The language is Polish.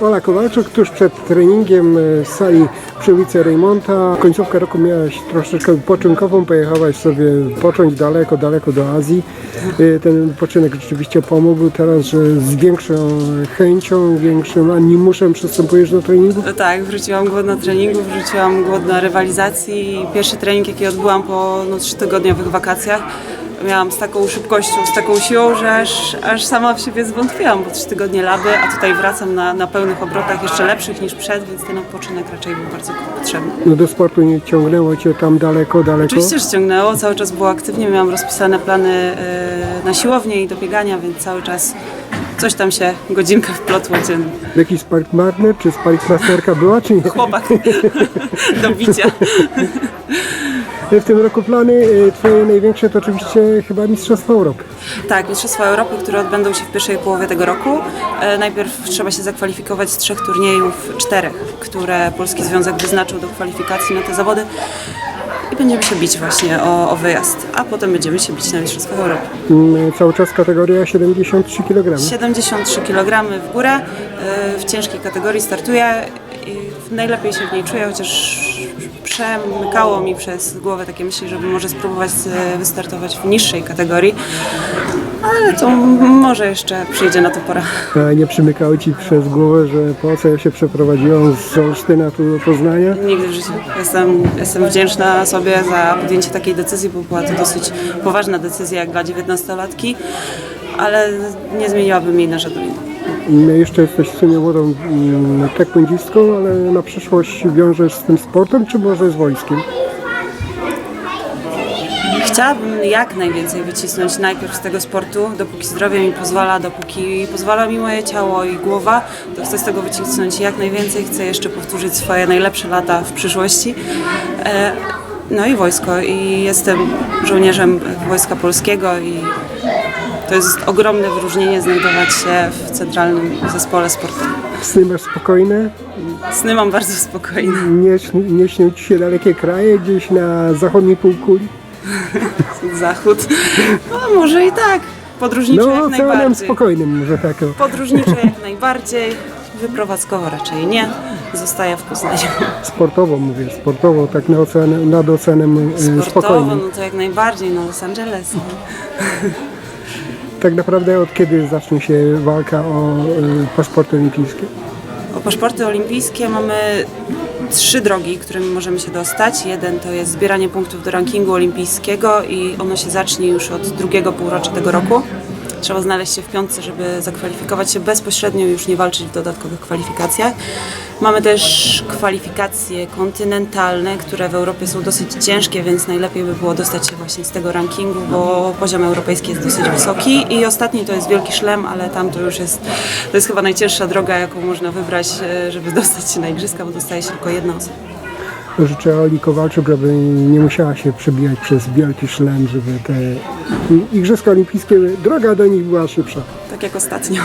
Ola Kowalczuk tuż przed treningiem e, z sali przy ulicy Reymonta. Końcówkę roku miałaś troszeczkę poczynkową, pojechałaś sobie począć daleko, daleko do Azji. E, Ten wypoczynek rzeczywiście pomógł. Teraz, z większą chęcią, większym animuszem przystępujesz do treningu? No tak, wróciłam głodna treningu, wróciłam głodna rywalizacji. Pierwszy trening, jaki odbyłam po no, trzytygodniowych wakacjach, miałam z taką szybkością, z taką siłą, że aż, aż sama w siebie zwątpiłam, bo trzy tygodnie laby, a tutaj wracam na, na pełnych obrotach, jeszcze lepszych niż przed, więc ten odpoczynek raczej był bardzo potrzebny. No do sportu nie ciągnęło Cię tam daleko, daleko? Oczywiście, że ciągnęło, cały czas było aktywnie, miałam rozpisane plany e, na siłownię i do biegania, więc cały czas coś tam się godzinka wplotło dziennie. Jakiś spark partner czy spark masterka była, czy nie? Chłopak do bicia. W tym roku plany e, Twoje największe to oczywiście chyba Mistrzostwa Europy. Tak, Mistrzostwa Europy, które odbędą się w pierwszej połowie tego roku. E, najpierw trzeba się zakwalifikować z trzech turniejów, czterech, które Polski Związek wyznaczył do kwalifikacji na te zawody. I będziemy się bić właśnie o, o wyjazd, a potem będziemy się bić na Mistrzostwach Europy. Mm, Cały czas kategoria 73 kg. 73 kg w górę, e, w ciężkiej kategorii startuję i najlepiej się w niej czuję, chociaż przemykało mi przez głowę takie myśli, żeby może spróbować e, wystartować w niższej kategorii, ale to może jeszcze przyjdzie na to pora. A nie przymykało Ci przez głowę, że po co ja się przeprowadziłam z Olsztyna tu do Poznania? Nigdy w życiu. Jestem, jestem wdzięczna sobie za podjęcie takiej decyzji, bo była to dosyć poważna decyzja jak dla 19-latki, ale nie zmieniłabym jej na żaden inny. Mm, Jeszcze jesteś w sumie młodą mm, taekwondzistką, ale na przyszłość wiążesz z tym sportem, czy może z wojskiem? Chciałabym jak najwięcej wycisnąć najpierw z tego sportu, dopóki zdrowie mi pozwala, dopóki pozwala mi moje ciało i głowa, to chcę z tego wycisnąć jak najwięcej, chcę jeszcze powtórzyć swoje najlepsze lata w przyszłości. E, No i wojsko i jestem żołnierzem Wojska Polskiego i to jest ogromne wyróżnienie znajdować się w centralnym zespole sportowym. Sny masz spokojne? Sny mam bardzo spokojne. Nie, śni- nie śnią Ci się dalekie kraje gdzieś na zachodniej półkuli? Zachód. No może i tak. Podróżniczę No, jak oceanem najbardziej. spokojnym może tak. o. Podróżniczę jak najbardziej, wyprowadzkowo raczej nie. Zostaję w Poznaniu. Sportowo mówię, sportowo, tak na ocean, nad oceanem e, Sportowo, spokojnym. no to jak najbardziej, no Los Angeles. Tak naprawdę od kiedy zacznie się walka o e, paszporty olimpijskie? O paszporty olimpijskie mamy trzy drogi, którymi możemy się dostać. Jeden to jest zbieranie punktów do rankingu olimpijskiego i ono się zacznie już od drugiego półrocza tego roku. Trzeba znaleźć się w piątce, żeby zakwalifikować się bezpośrednio już nie walczyć w dodatkowych kwalifikacjach. Mamy też kwalifikacje kontynentalne, które w Europie są dosyć ciężkie, więc najlepiej by było dostać się właśnie z tego rankingu, bo poziom europejski jest dosyć wysoki. I ostatni to jest Wielki Szlem, ale tam to już jest, to jest chyba najcięższa droga, jaką można wybrać, e, żeby dostać się na igrzyska, bo dostaje się tylko jedna osoba. Życzę Oli Kowalczuk, aby nie musiała się przebijać przez wielki szlem, żeby te Igrzyska Olimpijskie, droga do nich była szybsza. Tak jak ostatnio.